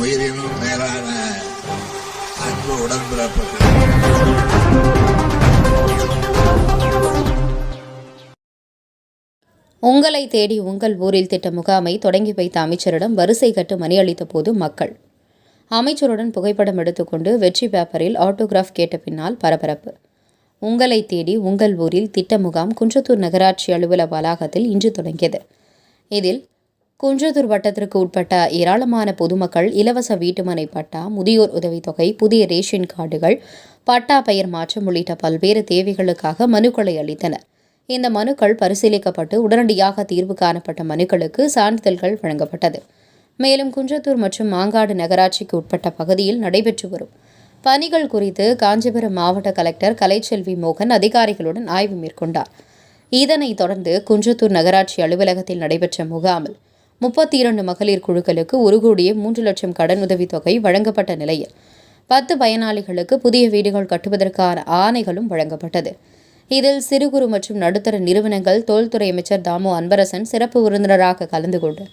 உயிரினும் மேலான அன்பு உடன்பிறப்புகள். உங்களை தேடி உங்கள் ஊரில் திட்ட முகாமை தொடங்கி வைத்த அமைச்சரிடம் வரிசை கட்டு மணி அளித்த போது மக்கள். அமைச்சருடன் புகைப்படம் எடுத்துக்கொண்டு வெற்றி பேப்பரில் ஆட்டோகிராஃப் கேட்ட பின்னால் பரபரப்பு. உங்களை தேடி உங்கள் ஊரில் திட்ட முகாம் குன்றத்தூர் நகராட்சி அலுவலக வளாகத்தில் இன்று தொடங்கியது. இதில் குன்றத்தூர் வட்டத்திற்கு உட்பட்ட ஏராளமான பொதுமக்கள் இலவச வீட்டுமனை பட்டா முதியோர் உதவித்தொகை புதிய ரேஷன் கார்டுகள் பட்டா பெயர் மாற்றம் உள்ளிட்ட பல்வேறு தேவைகளுக்காக மனுக்களை அளித்தனர். இந்த மனுக்கள் பரிசீலிக்கப்பட்டு உடனடியாக தீர்வு காணப்பட்ட மனுக்களுக்கு சான்றிதழ்கள் வழங்கப்பட்டது. மேலும் குன்றத்தூர் மற்றும் மாங்காடு நகராட்சிக்கு உட்பட்ட பகுதியில் நடைபெற்று வரும் பணிகள் குறித்து காஞ்சிபுரம் மாவட்ட கலெக்டர் கலைச்செல்வி மோகன் அதிகாரிகளுடன் ஆய்வு மேற்கொண்டார். இதனைத் தொடர்ந்து குன்றத்தூர் நகராட்சி அலுவலகத்தில் நடைபெற்ற முகாமில் முப்பத்தி இரண்டு மகளிர் குழுக்களுக்கு ஒரு கோடியே மூன்று லட்சம் கடன் உதவித்தொகை வழங்கப்பட்ட நிலையில் பத்து பயனாளிகளுக்கு புதிய வீடுகள் கட்டுவதற்கான ஆணைகளும் வழங்கப்பட்டது. இதில் சிறு குறு மற்றும் நடுத்தர நிறுவனங்கள் தொழில்துறை அமைச்சர் தாமு அன்பரசன் சிறப்பு விருந்தினராக கலந்து கொண்டு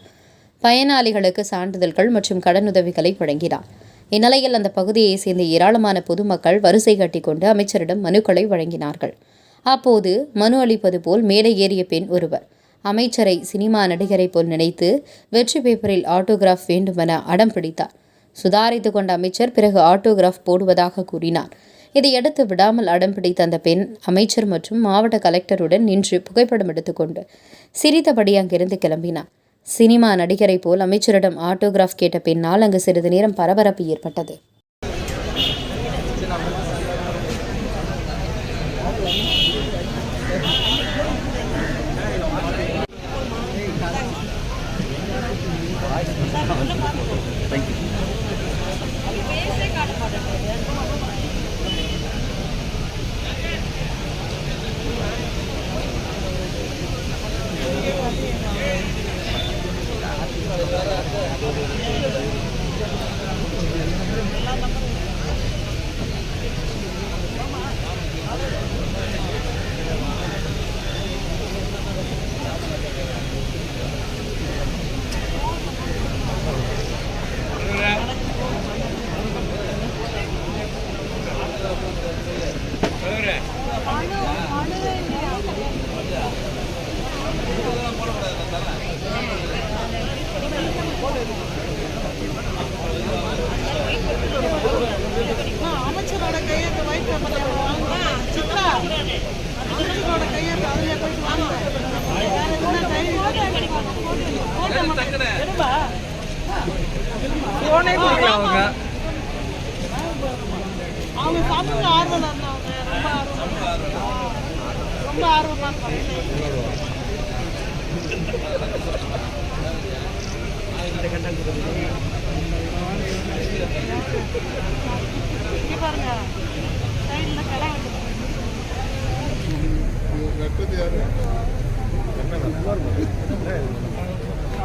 பயனாளிகளுக்கு சான்றிதழ்கள் மற்றும் கடனுதவிகளை வழங்கினார். இந்நிலையில் அந்த பகுதியைச் சேர்ந்த ஏராளமான பொதுமக்கள் வரிசை கட்டிக்கொண்டு அமைச்சரிடம் மனுக்களை வழங்கினார்கள். அப்போது மனு அளிப்பது போல் மேடை ஏறிய பெண் ஒருவர் அமைச்சரை சினிமா நடிகரை போல் நினைத்து வெற்றி பேப்பரில் ஆட்டோகிராஃப் வேண்டுமென அடம் பிடித்தார். சுதாரித்து கொண்ட அமைச்சர் பிறகு ஆட்டோகிராஃப் போடுவதாக கூறினார். இதையடுத்து விடாமல் அடம் பிடித்த அந்த பெண் அமைச்சர் மற்றும் மாவட்ட கலெக்டருடன் நின்று புகைப்படம் எடுத்துக்கொண்டு சிரித்தபடி அங்கிருந்து கிளம்பினார். சினிமா நடிகரை போல் அமைச்சரிடம் ஆட்டோகிராஃப் கேட்ட பின்னால் அங்கு சிறிது நேரம் பரபரப்பு ஏற்பட்டது. Thank you. போனே கொடுக்கல அவங்க அவங்க சமூக ஆர்வம் ரொம்ப ஆர்வமா இருப்பாங்க இங்க பாருங்க. சைடுல கிளை